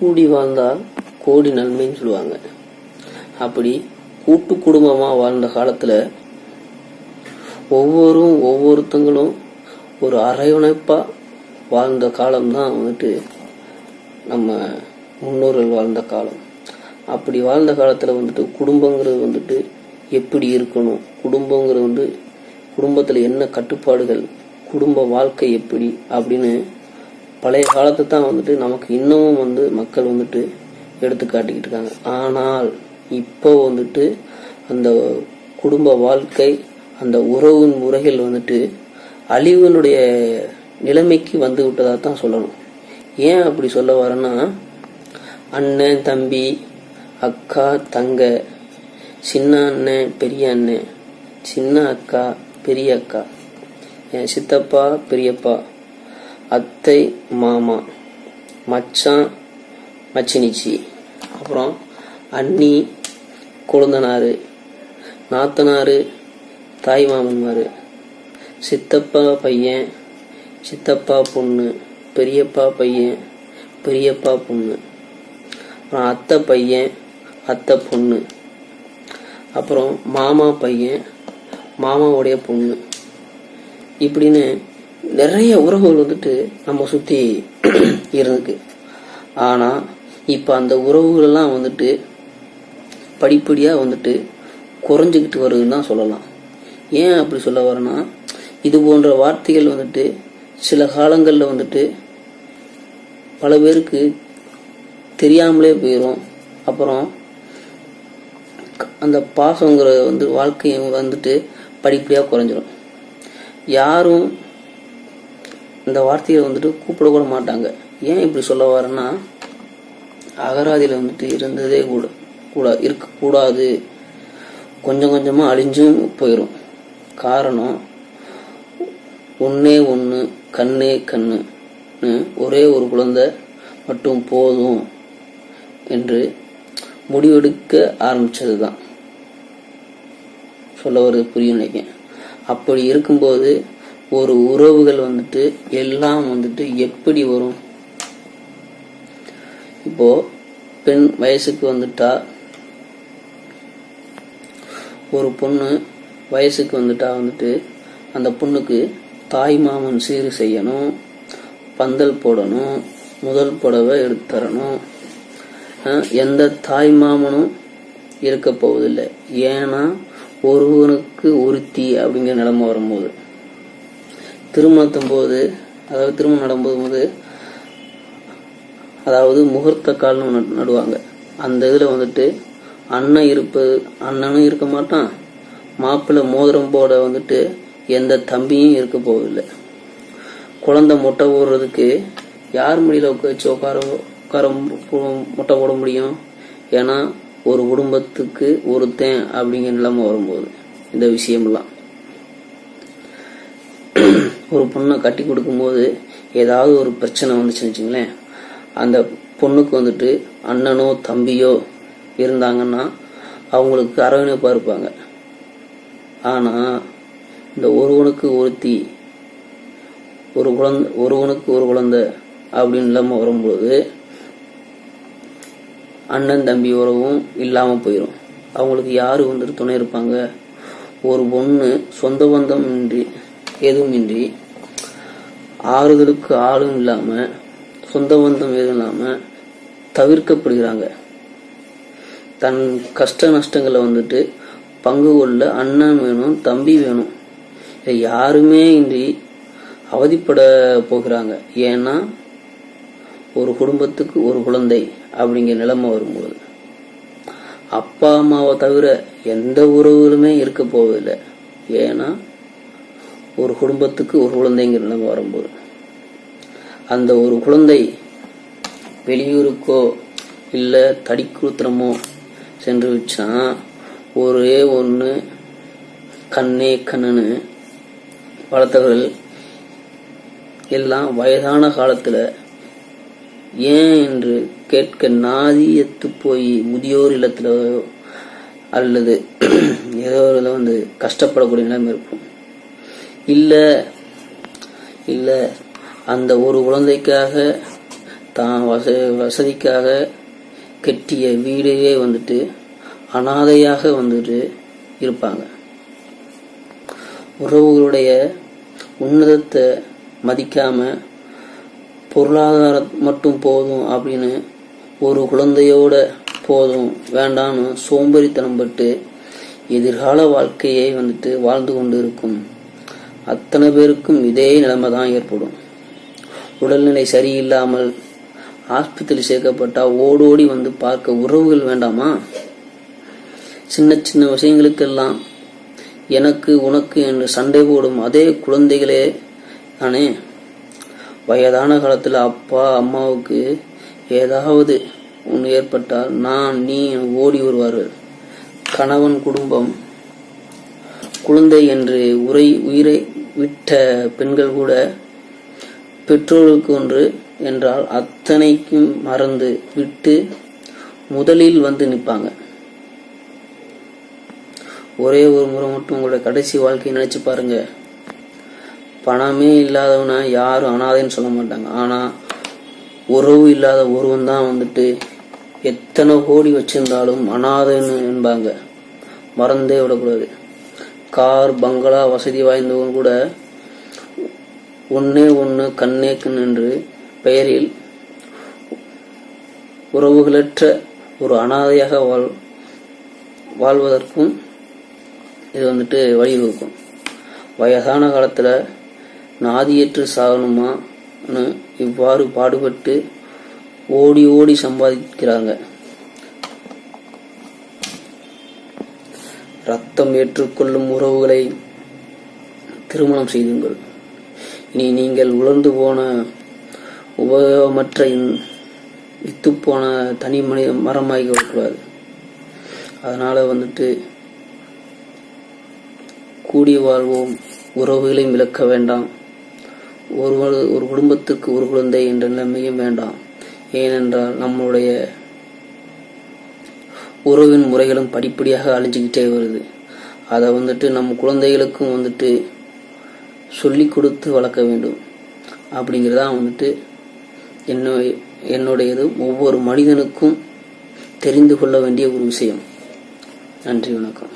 கூடி வாழ்ந்தால் கோடி நன்மைன்னு சொல்லுவாங்க. அப்படி கூட்டு குடும்பமா வாழ்ந்த காலத்துல ஒவ்வொரும் ஒவ்வொருத்தங்களும் ஒரு அரவணைப்பா வாழ்ந்த காலம்தான் வந்துட்டு நம்ம முன்னோர்கள் வாழ்ந்த காலம். அப்படி வாழ்ந்த காலத்துல வந்துட்டு குடும்பங்கிறது வந்துட்டு எப்படி இருக்கணும்? குடும்பங்கிறது வந்து குடும்பத்துல என்ன கட்டுப்பாடுகள்? குடும்ப வாழ்க்கை எப்படி? அப்படின்னு பழைய காலத்தை தான் வந்துட்டு நமக்கு இன்னமும் வந்து மக்கள் வந்துட்டு எடுத்து காட்டிக்கிட்டு இருக்காங்க. ஆனால் இப்போ வந்துட்டு அந்த குடும்ப வாழ்க்கை அந்த உறவின் முறைகள் வந்துட்டு அழிவினுடைய நிலைமைக்கு வந்து விட்டதா தான் சொல்லணும். ஏன் அப்படி சொல்ல வரேன்னா அண்ணன் தம்பி அக்கா தங்க சின்ன அண்ணன் பெரிய அண்ணன் சின்ன அக்கா பெரிய அக்கா என் சித்தப்பா பெரியப்பா அத்தை மாமா மச்சான் மச்சினிச்சி அப்புறம் அண்ணி கொழுந்தனார் நாத்தனாரு தாய் மாமன்மாரு சித்தப்பா பையன் சித்தப்பா பொண்ணு பெரியப்பா பையன் பெரியப்பா பொண்ணு அப்புறம் அத்தை பையன் அத்தை பொண்ணு அப்புறம் மாமா பையன் மாமாவுடைய பொண்ணு. இப்படின்னு நிறைய உறவுகள் வந்துட்டு நம்ம சுற்றி இருந்துக்கு ஆனால் இப்போ அந்த உறவுகளெல்லாம் வந்துட்டு படிப்படியாக வந்துட்டு குறைஞ்சிக்கிட்டு வருதுன்னு தான் சொல்லலாம். ஏன் அப்படி சொல்ல வரேன்னா இது போன்ற வார்த்தைகள் வந்துட்டு சில காலங்களில் வந்துட்டு பல பேருக்கு தெரியாமலே போயிடும் அப்புறம் அந்த பாசங்கிற வந்து வாழ்க்கையும் வந்துட்டு படிப்படியாக குறைஞ்சிரும். யாரும் இந்த வார்த்தையை வந்துட்டு கூப்பிட கூட மாட்டாங்க. ஏன் இப்படி சொல்ல வரேன்னா அகராதியில் வந்துட்டு இருந்ததே கூட கூடா இருக்கக்கூடாது கொஞ்சம் கொஞ்சமாக அழிஞ்சும் போயிடும் காரணம் ஒன்னே ஒன்று கண்ணே கண்ணு. ஒரே ஒரு குழந்தை மட்டும் போதும் என்று முடிவெடுக்க ஆரம்பித்தது தான் சொல்ல வருது புரியும் நினைக்கேன் அப்படி இருக்கும்போது ஒரு உறவுகள் வந்துட்டு எல்லாம் வந்துட்டு எப்படி வரும்? இப்போ பெண் வயசுக்கு வந்துட்டா ஒரு பொண்ணு வயசுக்கு வந்துட்டா வந்துட்டு அந்த பொண்ணுக்கு தாய் மாமன் சீர் செய்யணும் பந்தல் போடணும் முதல் புடவை எடுத்து தரணும். எந்த தாய் மாமனும் இருக்க போவதில்லை. ஏன்னா ஒருவனுக்கு ஒருத்தி அப்படிங்கிற நிலைமை வரும்போது. திருமணத்தும் போது அதாவது திருமணம் நடக்கும்போது அதாவது முகூர்த்த கால்னு ஒண்ணு நடுவாங்க. அந்த இதில் வந்துட்டு அண்ணன் இருப்பது அண்ணனும் இருக்க மாட்டான். மாப்பிள்ளை மோதிரம் போட வந்துட்டு எந்த தம்பியும் இருக்க போவதில்லை. குழந்தை முட்டை போடுறதுக்கு யார் முடியல வச்சு உட்கார உட்கார முட்டை போட முடியும்? ஏன்னா ஒரு குடும்பத்துக்கு ஒருத்தன் அப்படிங்கிற நிலைமை வரும்போது இந்த விஷயம்லாம். ஒரு பொண்ணை கட்டி கொடுக்கும்போது ஏதாவது ஒரு பிரச்சனை வந்துச்சுன்னு வச்சுங்களேன் அந்த பொண்ணுக்கு வந்துட்டு அண்ணனோ தம்பியோ இருந்தாங்கன்னா அவங்களுக்கு அரவணைப்பாக இருப்பாங்க. ஆனால் இந்த ஒருவனுக்கு ஒருத்தி ஒரு குழந்த ஒருவனுக்கு ஒரு குழந்தை அப்படின்னு இல்லாமல் வரும்போது அண்ணன் தம்பி உறவும் இல்லாமல் போயிடும் அவங்களுக்கு யார் வந்துட்டு துணை இருப்பாங்க? ஒரு பொண்ணு சொந்த பந்தம் இன்றி எதுவும் இன்றி ஆறுதலுக்கு ஆளும் இல்லாம சொந்த பந்தம் எதுவும் இல்லாம தவிர்க்கப்படுகிறாங்க. தன் கஷ்ட நஷ்டங்களை வந்துட்டு பங்கு கொள்ள அண்ணன் வேணும் தம்பி வேணும். இதை யாருமே இன்றி அவதிப்பட போகிறாங்க. ஏன்னா ஒரு குடும்பத்துக்கு ஒரு குழந்தை அப்படிங்கிற நிலைமை வரும்போது அப்பா அம்மாவை தவிர எந்த உறவுகளுமே இருக்க போவதில்லை. ஏன்னா ஒரு குடும்பத்துக்கு ஒரு குழந்தைங்கிற நிலைமை வரும்போது. அந்த ஒரு குழந்தை வெளியூருக்கோ இல்லை தடிக்குத்திரமோ சென்று வச்சா ஒரே ஒன்று கண்ணே கண்ணனு வளர்த்தவர்கள் எல்லாம் வயதான காலத்தில் ஏன் என்று கேட்க நாதியத்து போய் முதியோர் இல்லத்தில் அல்லது ஏதோ ஒரு வந்து கஷ்டப்படக்கூடிய நிலைமை இருக்கும். இல்லை இல்லை. அந்த ஒரு குழந்தைக்காக தான் வச வசதிக்காக கட்டிய வீடையே வந்துட்டு அனாதையாக வந்துட்டு இருப்பாங்க. உறவுகளுடைய உன்னதத்தை மதிக்காம பொருளாதாரம் மட்டும் போதும் அப்படின்னு ஒரு குழந்தையோட போதும் வேண்டான்னு சோம்பேறித்தனம் பட்டு எதிர்கால வாழ்க்கையை வந்துட்டு வாழ்ந்து கொண்டு இருக்கும் அத்தனை பேருக்கும் இதே நிலைமை தான் ஏற்படும். உடல்நிலை சரியில்லாமல் ஆஸ்பத்திரி சேர்க்கப்பட்டால் ஓடோடி வந்து பார்க்க உறவுகள் வேண்டாமா? சின்ன சின்ன விஷயங்களுக்கெல்லாம் எனக்கு உனக்கு என்று சண்டை போடும் அதே குழந்தைகளே தானே? வயதான காலத்தில் அப்பா அம்மாவுக்கு ஏதாவது ஒன்று ஏற்பட்டால் நான் நீ ஓடி வருவார்கள். கணவன் குடும்பம் குழந்தை என்று உரை உயிரை விட்ட பெண்கள் கூட பெற்றோருக்கு ஒன்று என்றால் அத்தனைக்கும் மறந்து விட்டு முதலில் வந்து நிற்பாங்க. ஒரே ஒரு முறை மட்டும் உங்களோட கடைசி வாழ்க்கையை நினைச்சு பாருங்க. பணமே இல்லாதவனா யாரும் அனாதைன்னு சொல்ல மாட்டாங்க. ஆனால் உறவு இல்லாத ஒருவன் தான் வந்துட்டு எத்தனை கோடி வச்சிருந்தாலும் அனாதைன்னு என்பாங்க. மறந்தே விடக்கூடாது. கார் பங்களா வசதி வாய்ந்தவங்க கூட ஒன்னே ஒன்று கண்ணே என்று பெயரில் உறவுகளற்ற ஒரு அனாதையாக வாழ் வாழ்வதற்கும் இது வந்துட்டு வழிவகுக்கும். வயதான காலத்தில் நாதியற்று சாகணுமான்னு இவ்வாறு பாடுபட்டு ஓடி ஓடி சம்பாதிக்கிறாங்க. ரத்தம் ஏற்றுக்கொள்ளும் உறவுகளை திருமணம் செய்துங்கள். இனி நீங்கள் உலர்ந்து போன உபயோகமற்ற வித்துப்போன இத்துப்போன தனி மனித மரமாகி விடக்கூடாது அதனால வந்துட்டு கூடி வாழ்வோம். உறவுகளையும் விளக்க வேண்டாம். ஒரு ஒரு குடும்பத்துக்கு ஒரு குழந்தை என்ற நிலைமையும் வேண்டாம். ஏனென்றால் நம்மளுடைய உறவின் முறைகளும் படிப்படியாக அழிஞ்சுக்கிட்டே வருது. அதை வந்துட்டு நம்ம குழந்தைகளுக்கும் வந்துட்டு சொல்லி கொடுத்து வளர்க்க வேண்டும். அப்படிங்கிறதான் வந்துட்டு என்ன என்னுடையது ஒவ்வொரு மனிதனுக்கும் தெரிந்து கொள்ள வேண்டிய ஒரு விஷயம். நன்றி வணக்கம்.